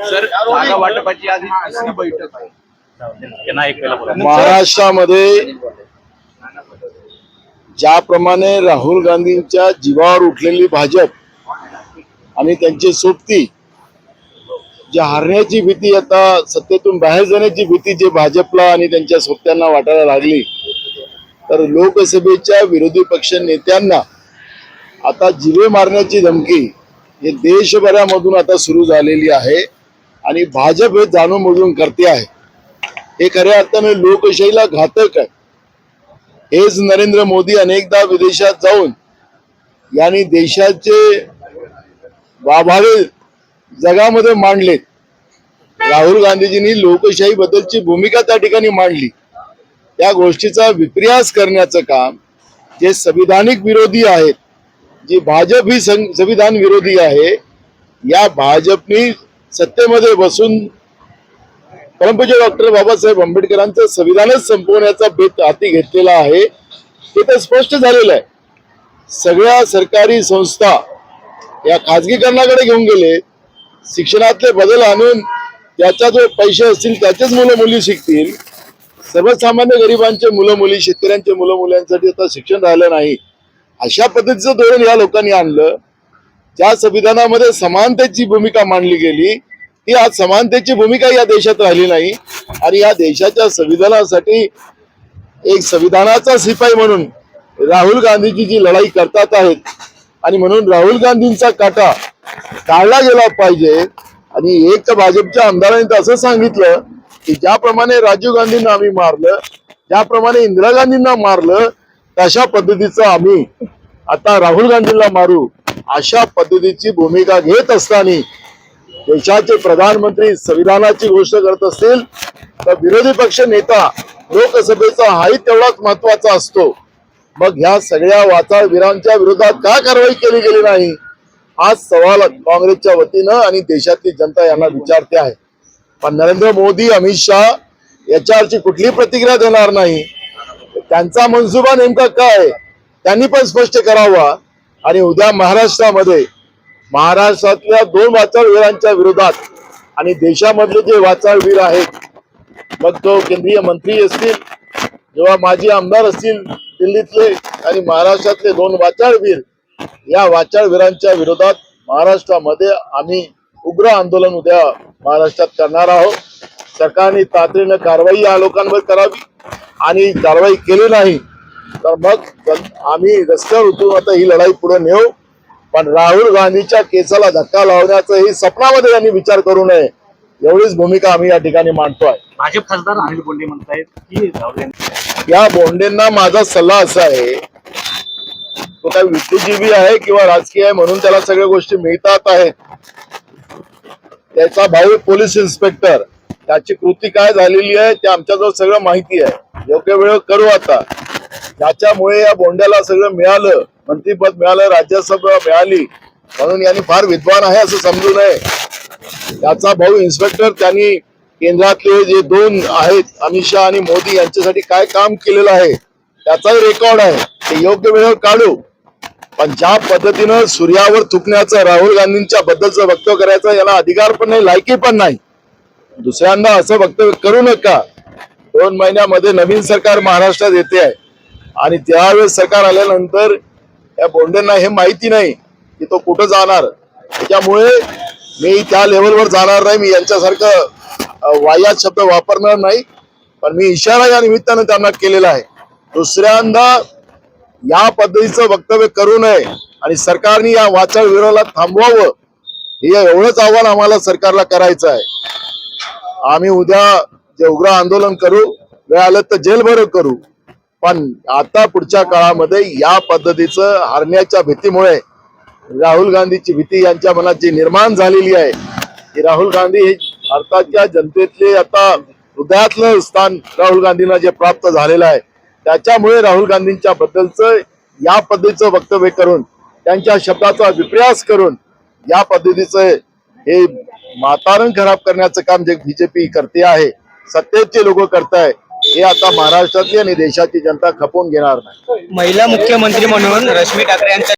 Sir जागा वाटपाची आधी तिसरी बैठक आहे त्यांना बोला महाराष्ट्रामध्ये ज्याप्रमाणे राहुल गांधींच्या जीवावर उठलेली भाजप आणि त्यांची सोबती जे हारण्याची भीती आता सत्तेतून बाहेर जाण्याची भीती जे भाजपला आणि त्यांच्या सोबत्यांना वाटायला लागली तर लोकसभेच्या विरोधी पक्ष नेत्यांना आता जिवे मारण्याची धमकी हे देशभरामधून आता सुरू झालेली आहे आणि भाजप हे जाणून बुजून करते आहे. हे खऱ्या अर्थाने लोकशाहीला घातक आहे. हेच नरेंद्र मोदी अनेकदा विदेशात जाऊन यांनी देशाचे वाभावे जगामध्ये मांडलेत राहुल गांधीजींनी लोकशाही बद्दलची भूमिका त्या ठिकाणी मांडली. त्या गोष्टीचा विपर्यास करण्याचं काम जे संविधानिक विरोधी आहेत जी भाजप ही सं- संविधान विरोधी आहे या भाजपनी सत्तेमध्ये बसून परमपूज्य डॉक्टर बाबासाहेब आंबेडकरांचं संविधानच संपवण्याचा बेत हाती घेतलेला आहे हे तर स्पष्ट झालेलं आहे. सगळ्या सरकारी संस्था या खाजगीकरणाकडे घेऊन गेले शिक्षणातले बदल आणून त्याचा जो पैसे असतील त्याचेच मुलं मुली शिकतील. सर्वसामान्य गरिबांचे मुलं मुली शेतकऱ्यांचे मुलं मुलांसाठी आता शिक्षण राहिलं नाही. अशा पद्धतीचं धोरण या लोकांनी आणलं. ज्या संविधानामध्ये समानतेची भूमिका मांडली गेली ती आज समानतेची भूमिका या देशात राहिली नाही. आणि या देशाच्या संविधानासाठी एक संविधानाचा शिपाई म्हणून राहुल गांधीजी जी लढाई करतात आहेत. आणि म्हणून राहुल गांधींचा काटा काढला गेला पाहिजे. आणि एक तर भाजपच्या आमदारांनी तर असं सांगितलं की ज्याप्रमाणे राजीव गांधींना आम्ही मारलं ज्याप्रमाणे इंदिरा गांधींना मारलं तशा पद्धतीचं आम्ही आता राहुल गांधींना मारू अशा पद्धतीची भूमिका घेत असताना देशाचे प्रधानमंत्री संविधानाची घोषणा करत असतील तर विरोधी पक्ष नेता लोकसभेचा हाही तेवढाच महत्त्वाचा असतो. मग ह्या सगळ्या वाचाळवीरांच्या विरोधात का कारवाई केली गेली नाही? हा सवाल काँग्रेसच्या वतीनं आणि देशातली जनता यांना विचारते आहे. पण नरेंद्र मोदी अमित शहा याच्यावरची कुठली प्रतिक्रिया देणार नाही. त्यांचा मनसुबा नेमका काय? त्यांनी पण स्पष्ट करावा. आणि उद्या महाराष्ट्रामध्ये महाराष्ट्रातल्या दोन वाचाळवीरांच्या विरोधात आणि देशामधले जे वाचाळवीर आहेत मग तो केंद्रीय मंत्री असतील जेव्हा माजी आमदार असतील दिल्लीतले आणि महाराष्ट्रातले दोन वाचाळवीर या वाचाळवीरांच्या विरोधात महाराष्ट्रामध्ये आम्ही उग्र आंदोलन उद्या महाराष्ट्रात करणार आहोत. सरकारने तातडीनं कारवाई या लोकांवर करावी. आणि कारवाई केली नाही तर मग आम्ही रस्त्यावर उतरून आता ही लढाई पुढे नेऊ. पण राहुल गांधीच्या केसाला धक्का लावण्याचं ही स्वप्नामध्ये त्यांनी विचार करू नये. एवढीच भूमिका आम्ही या ठिकाणी मांडतोय. भाजप खासदार अनिल बोंडे म्हणतायत की राहुल या बोंडेंना माझा सल्ला असा आहे तो काही विद्युजीवी आहे किंवा राजकीय आहे म्हणून त्याला सगळ्या गोष्टी मिळतात आहेत. त्याचा भाऊ पोलीस इन्स्पेक्टर. त्याची कृती काय झालेली आहे ते आमच्याजवळ सगळं माहिती आहे. योग्य वेळ करू आता. त्याच्यामुळे या बोंड्याला सगळं मिळालं मंत्रीपद मिळालं राज्यसभा मिळाली म्हणून यांनी फार विद्वान आहे असं समजू नये. त्याचा भाऊ इन्स्पेक्टर त्यांनी केंद्रातले जे दोन आहेत अमित शहा आणि मोदी यांच्यासाठी काय काम केलेलं आहे त्याचाही रेकॉर्ड आहे. ते योग्य वेळेवर काढू. पण ज्या पद्धतीनं सूर्यावर थुकण्याचं राहुल गांधींच्या बद्दलचं वक्तव्य करायचं याला अधिकार पण नाही लायकी पण नाही. दुसऱ्यांदा असं वक्तव्य करू नका. दोन महिन्यामध्ये नवीन सरकार महाराष्ट्रात येते आहे. आणि त्यावेळेस सरकार आल्यानंतर या बोंडेंना हे माहिती नाही की तो कुठं जाणार. त्याच्यामुळे मी त्या लेवलवर जाणार नाही. मी यांच्यासारखं अं, शब्द वापरणार नाही. पण मी इशारा या निमित्तानं त्यांना केलेला आहे. दुसऱ्यांदा या पद्धतीचं वक्तव्य करू नये आणि सरकारने या वाचाळ विरोधाला थांबवावं. हे एवढंच आव्हान आम्हाला सरकारला करायचं आहे. आम्ही उद्या जे उग्र आंदोलन करू वेळ आलं तर जेलभर करू. पण आता पुढच्या काळामध्ये या पद्धतीचं हारण्याच्या भीतीमुळे राहुल गांधीची भीती यांच्या मनात जी निर्माण झालेली आहे की राहुल गांधी हे भारताच्या जनतेतले आता हृदयातलं स्थान राहुल गांधींना जे प्राप्त झालेलं आहे त्याच्यामुळे राहुल गांधींच्या बद्दलचं या पद्धतीचं वक्तव्य करून त्यांच्या शब्दाचा विप्रयास करून या पद्धतीचं हे वातावरण खराब करण्याचं काम जे बीजेपी करते आहे सत्तेचे लोक करताय हे आता महाराष्ट्रातली आणि देशाची जनता खपवून घेणार नाही. महिला मुख्यमंत्री म्हणून रश्मी ठाकरे यांच्या